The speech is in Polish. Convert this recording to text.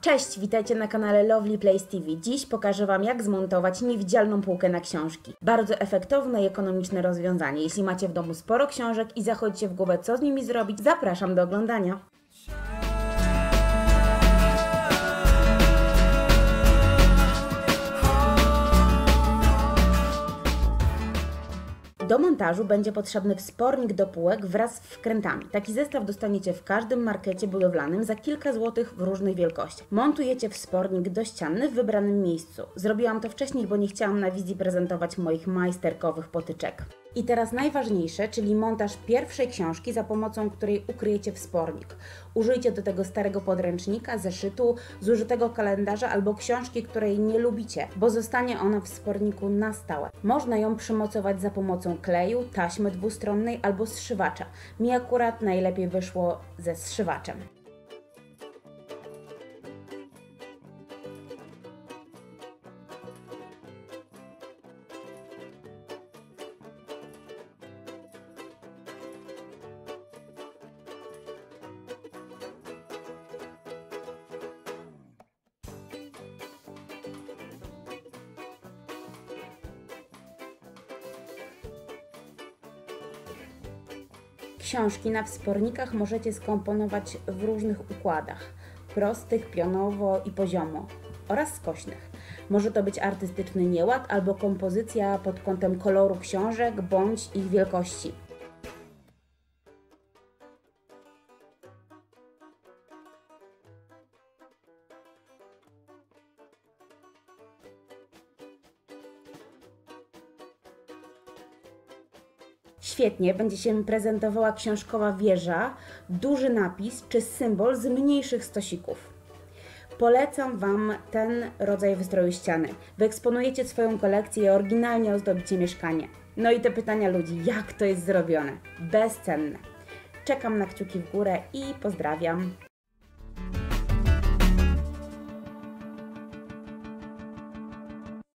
Cześć, witajcie na kanale Lovely Place TV. Dziś pokażę Wam, jak zmontować niewidzialną półkę na książki. Bardzo efektowne i ekonomiczne rozwiązanie. Jeśli macie w domu sporo książek i zachodzicie w głowę, co z nimi zrobić, zapraszam do oglądania. Do montażu będzie potrzebny wspornik do półek wraz z wkrętami. Taki zestaw dostaniecie w każdym markecie budowlanym za kilka złotych w różnych wielkościach. Montujecie wspornik do ściany w wybranym miejscu. Zrobiłam to wcześniej, bo nie chciałam na wizji prezentować moich majsterkowych potyczek. I teraz najważniejsze, czyli montaż pierwszej książki, za pomocą której ukryjecie wspornik. Użyjcie do tego starego podręcznika, zeszytu, zużytego kalendarza albo książki, której nie lubicie, bo zostanie ona w wsporniku na stałe. Można ją przymocować za pomocą kleju, taśmy dwustronnej albo zszywacza. Mi akurat najlepiej wyszło ze zszywaczem. Książki na wspornikach możecie skomponować w różnych układach prostych, pionowo i poziomo oraz skośnych. Może to być artystyczny nieład albo kompozycja pod kątem koloru książek bądź ich wielkości. Świetnie będzie się prezentowała książkowa wieża, duży napis czy symbol z mniejszych stosików. Polecam Wam ten rodzaj wystroju ściany. Wyeksponujecie swoją kolekcję i oryginalnie ozdobicie mieszkanie. No i te pytania ludzi, jak to jest zrobione? Bezcenne. Czekam na kciuki w górę i pozdrawiam.